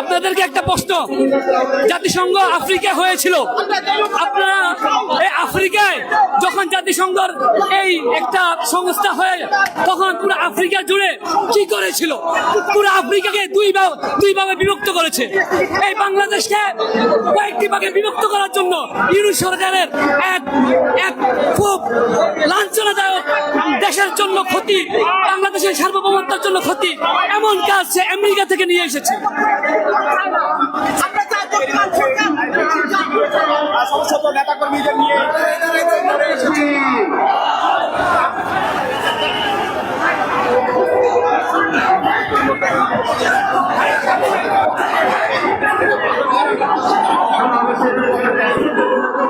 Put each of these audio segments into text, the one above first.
আপনাদেরকে একটা প্রশ্ন। জাতিসংঘ আফ্রিকা হয়েছিল। আপনারা জাতিসংঘর এই একটা সংস্থা হয়ে তখন পুরো আফ্রিকা জুড়ে কি করেছিল? পুরো আফ্রিকাকে দুই ভাগ- দুই ভাগে বিভক্ত করেছে। এই বাংলাদেশকে কয়েকটি ভাগে বিভক্ত করার জন্য ইউরোপ সরকারের এক এক খুব লাঞ্ছনাদায়ক দেশের জন্য ক্ষতি বাংলাদেশের সার্বভৌমত্বের জন্য ক্ষতি এমন কাজ সে আমেরিকা থেকে নিয়ে এসেছে। সমস্ত নেতা কর্মীদের নিয়ে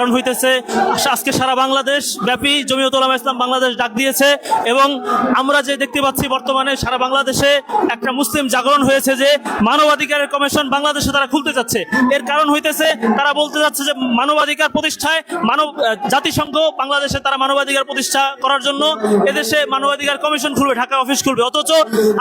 কারণ হইতেছে, আজকে সারা বাংলাদেশ ব্যাপী জমিয়ত উলামা ইসলাম বাংলাদেশ ডাক দিয়েছে এবং আমরা যে দেখতে পাচ্ছি বর্তমানে সারা বাংলাদেশে একটা মুসলিম জাগরণ হয়েছে যে মানবাধিকারের কমিশন বাংলাদেশে তারা খুলতে যাচ্ছে। এর কারণ হইতেছে, তারা বলতে যাচ্ছে যে মানবাধিকার প্রতিষ্ঠায় মানব জাতিসংঘ বাংলাদেশে তারা মানবাধিকার প্রতিষ্ঠা করার জন্য এদেশে মানবাধিকার কমিশন খুলবে, ঢাকা অফিস খুলবে। অথচ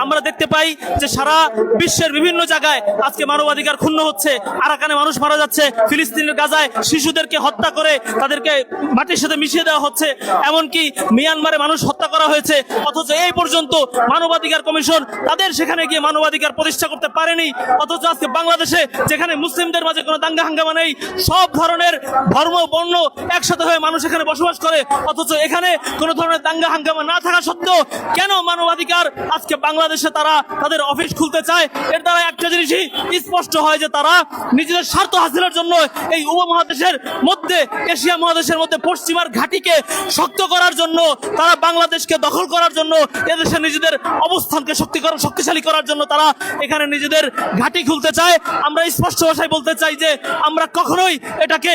আমরা দেখতে পাই যে সারা বিশ্বের বিভিন্ন জায়গায় আজকে মানবাধিকার ক্ষুণ্ণ হচ্ছে, আরাকানে মানুষ মারা যাচ্ছে, ফিলিস্তিনের গাজায় শিশুদেরকে হত্যা করে তাদেরকে মাটির সাথে মিশিয়ে দেওয়া হচ্ছে। এমনকি মিয়ানমারে মানুষ হত্যা করা হয়েছে। অথচ এই পর্যন্ত মানবাধিকার কমিশন তাদের সেখানে গিয়ে মানবাধিকার প্রতিষ্ঠা করতে পারেনি। অথচ আজকে বাংলাদেশে যেখানে মুসলিমদের মাঝে কোনো দাঙ্গা হাঙ্গামা নেই, সব ধরনের ধর্ম, বর্ণ একসাথে হয়ে মানুষ এখানে বসবাস করে। অথচ এখানে কোনো ধরনের দাঙ্গা হাঙ্গামা না থাকা সত্ত্বেও কেন মানবাধিকার আজকে বাংলাদেশে তারা তাদের অফিস খুলতে চায়? এর দ্বারা একটা জিনিসই স্পষ্ট হয় যে তারা নিজেদের স্বার্থ হাসিলের জন্য এই উপমহাদেশের মধ্যে এশিয়া মহাদেশের মধ্যে পশ্চিমার ঘাটিকে শক্ত করার জন্য, তারা বাংলাদেশকে দখল করার জন্য, এদেশে নিজেদের অবস্থানকে শক্তিকরণ শক্তিশালী করার জন্য তারা এখানে নিজেদের ঘাটি খুলতে চায়। আমরা স্পষ্ট ভাষায় বলতে চাই যে, আমরা কখনোই এটাকে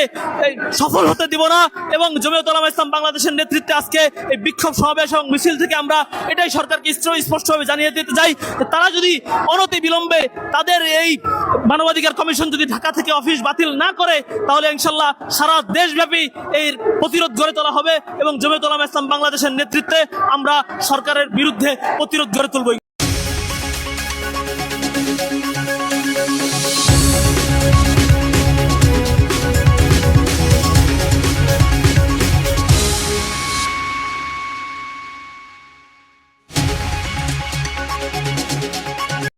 সফল হতে দিব না এবং জমিয়ত উলামা ইসলাম বাংলাদেশের নেতৃত্বে আজকে এই বিক্ষোভ সমাবেশ এবং মিছিল থেকে আমরা এটাই সরকারকে স্পষ্টভাবে জানিয়ে দিতে চাই তারা যদি অনতি বিলম্বে তাদের এই মানবাধিকার কমিশন যদি ঢাকা থেকে অফিস বাতিল না করে, তাহলে ইনশাল্লাহ সারা দেশব্যাপী এই প্রতিরোধ গড়ে তোলা হবে এবং জমিয়ত ইসলাম বাংলাদেশের নেতৃত্বে আমরা সরকারের বিরুদ্ধে প্রতিরোধ গড়ে তুলব।